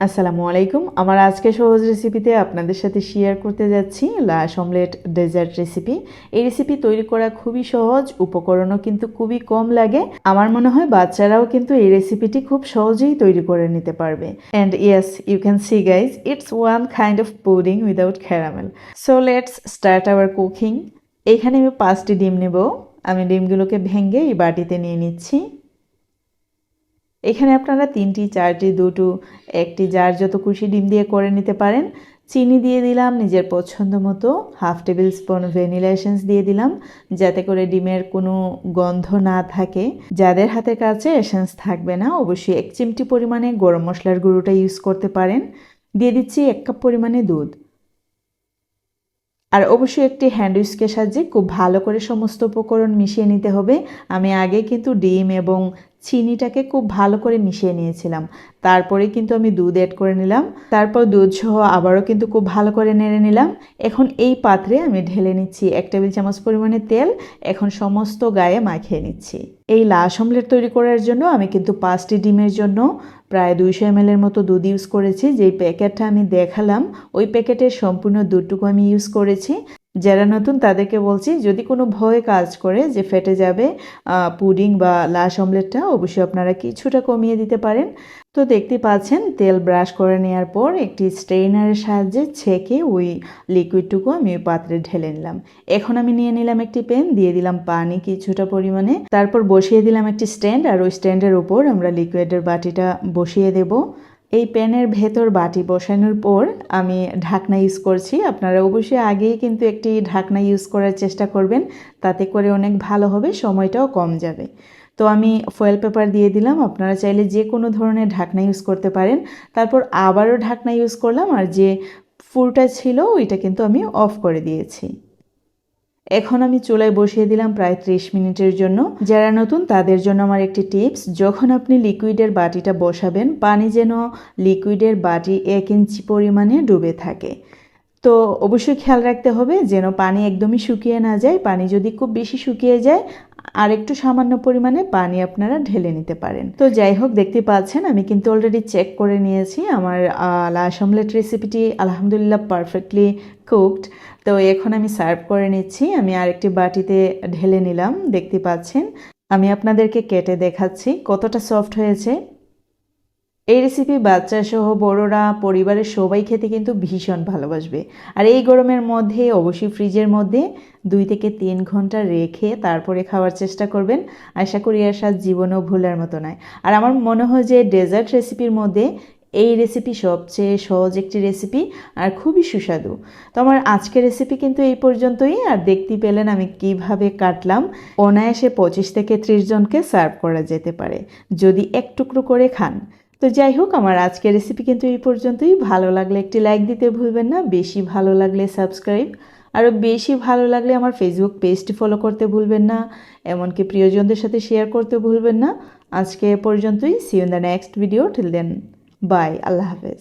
আসসালামু আলাইকুম। আমার আজকে সহজ রেসিপিতে আপনাদের সাথে শেয়ার করতে যাচ্ছি লাশ অমলেট ডেজার্ট রেসিপি এই রেসিপি তৈরি করা খুবই সহজ, উপকরণও কিন্তু খুবই কম লাগে। আমার মনে হয় বাচ্চারাও কিন্তু এই রেসিপিটি খুব সহজেই তৈরি করে নিতে পারবে। And yes you can see guys it's one kind of pudding without caramel so let's start our cooking এখানে আমি পাঁচটি ডিম নেব। আমি ডিমগুলোকে ভেঙে এই বাটিতে নিয়ে নিচ্ছি। এখানে আপনারা তিনটি, চারটি, দুটো, একটি যার যত খুশি ডিম দিয়ে করে নিতে পারেন। চিনি দিয়ে দিলাম, নিজের পছন্দ মতো। Half tablespoon vanilla essence দিয়ে দিলাম, যাতে করে ডিমের কোনো গন্ধ না থাকে। যাদের হাতের কাছে এসেন্স থাকবে না, অবশ্যই এক চিমটি পরিমাণে গরম মশলার গুঁড়োটা ইউজ করতে পারেন। দিয়ে দিচ্ছি এক কাপ পরিমাণে দুধ। আর অবশ্যই একটি হ্যান্ড উইস্কের সাহায্যে খুব ভালো করে সমস্ত উপকরণ মিশিয়ে নিতে হবে। আমি আগে কিন্তু ডিম এবং চিনিটাকে খুব ভালো করে মিশিয়ে নিয়েছিলাম। তারপরে কিন্তু আমি দুধ অ্যাড করে নিলাম। তারপর দুধ সহ আবারও কিন্তু খুব ভালো করে নেড়ে নিলাম। এখন এই পাত্রে আমি ঢেলে নিচ্ছি এক টেবিল চামচ পরিমাণে তেল। এখন সমস্ত গায়ে মাখিয়ে নিচ্ছি। এই লাশ অমলেট তৈরি করার জন্য আমি কিন্তু পাঁচটি ডিমের জন্য প্রায় দুইশো এম এর মতো দুধ ইউজ করেছি। যেই প্যাকেটটা আমি দেখালাম, ওই প্যাকেটের সম্পূর্ণ দুধটুকু আমি ইউজ করেছি। যারা নতুন, তাদেরকে বলছি, যদি কোনো ভয় কাজ করে যে ফেটে যাবে পুডিং বা লাশ অমলেটটা, অবশ্যই আপনারা কিছুটা কমিয়ে দিতে পারেন। তো দেখতে পাচ্ছেন, তেল ব্রাশ করে নেওয়ার পর একটি স্ট্রেইনারের সাহায্যে ছেঁকে ওই লিকুইডটুকু আমি ওই পাত্রে ঢেলে নিলাম। এখন আমি নিয়ে নিলাম একটি পেন, দিয়ে দিলাম পানি কিছুটা পরিমাণে। তারপর বসিয়ে দিলাম একটি স্ট্যান্ড, আর ওই স্ট্যান্ডের উপর আমরা লিকুইডের বাটিটা বসিয়ে দেবো। এই প্যানের ভেতর বাটি বসানোর পর আমি ঢাকনা ইউজ করছি। আপনারা অবশ্যই আগেই কিন্তু একটি ঢাকনা ইউজ করার চেষ্টা করবেন, তাতে করে অনেক ভালো হবে, সময়টাও কম যাবে। তো আমি ফয়েল পেপার দিয়ে দিলাম, আপনারা চাইলে যে কোনো ধরনের ঢাকনা ইউজ করতে পারেন। তারপর আবারও ঢাকনা ইউজ করলাম আর যে ফুলটা ছিল ওইটা কিন্তু আমি অফ করে দিয়েছি। এখন আমি চুলায় বসিয়ে দিলাম প্রায় ত্রিশ মিনিটের জন্য। যারা নতুন, তাদের জন্য আমার একটি টিপস, যখন আপনি লিকুইডের বাটিটা বসাবেন, পানি যেন লিকুইডের বাটি এক ইঞ্চি পরিমাণে ডুবে থাকে। তো অবশ্যই খেয়াল রাখতে হবে যেন পানি একদমই শুকিয়ে না যায়। পানি যদি খুব বেশি শুকিয়ে যায় আর একটু সামান্য পরিমাণে পানি আপনারা ঢেলে নিতে পারেন। তো যাই হোক, দেখতে পাচ্ছেন, আমি কিন্তু অলরেডি চেক করে নিয়েছি। আমার লাশ অমলেট রেসিপিটি আলহামদুলিল্লাহ পারফেক্টলি কুকড তো এখন আমি সার্ভ করে নিচ্ছি। আমি আরেকটি বাটিতে ঢেলে নিলাম। দেখতে পাচ্ছেন, আমি আপনাদেরকে কেটে দেখাচ্ছি কতটা সফট হয়েছে। এই রেসিপি বাচ্চা সহ বড়রা, পরিবারের সবাই খেতে কিন্তু ভীষণ ভালোবাসবে। আর এই গরমের মধ্যে, অবশ্যই ফ্রিজের মধ্যে দুই থেকে তিন ঘণ্টা রেখে তারপরে খাওয়ার চেষ্টা করবেন। আশা করি আর স্বাদ জীবনেও ভুলার মতো নয়। আর আমার মনে হয় যে ডেজার্ট রেসিপির মধ্যে এই রেসিপি সবচেয়ে সহজ একটি রেসিপি আর খুবই সুস্বাদু। তো আমার আজকের রেসিপি কিন্তু এই পর্যন্তই। আর দেখতে পেলেন আমি কীভাবে কাটলাম। অনায়াসে পঁচিশ থেকে ত্রিশ জনকে সার্ভ করা যেতে পারে। যদি এক টুকরো করে খান। তো যাই হোক, আমার আজকের রেসিপি কিন্তু এই পর্যন্তই। ভালো লাগলে একটি লাইক দিতে ভুলবেন না, বেশি ভালো লাগলে সাবস্ক্রাইব আরও বেশি ভালো লাগলে আমার ফেসবুক পেজটি ফলো করতে ভুলবেন না, এমনকি প্রিয়জনদের সাথে শেয়ার করতে ভুলবেন না। আজকে এ পর্যন্তই see in the next video till then bye আল্লাহ হাফেজ।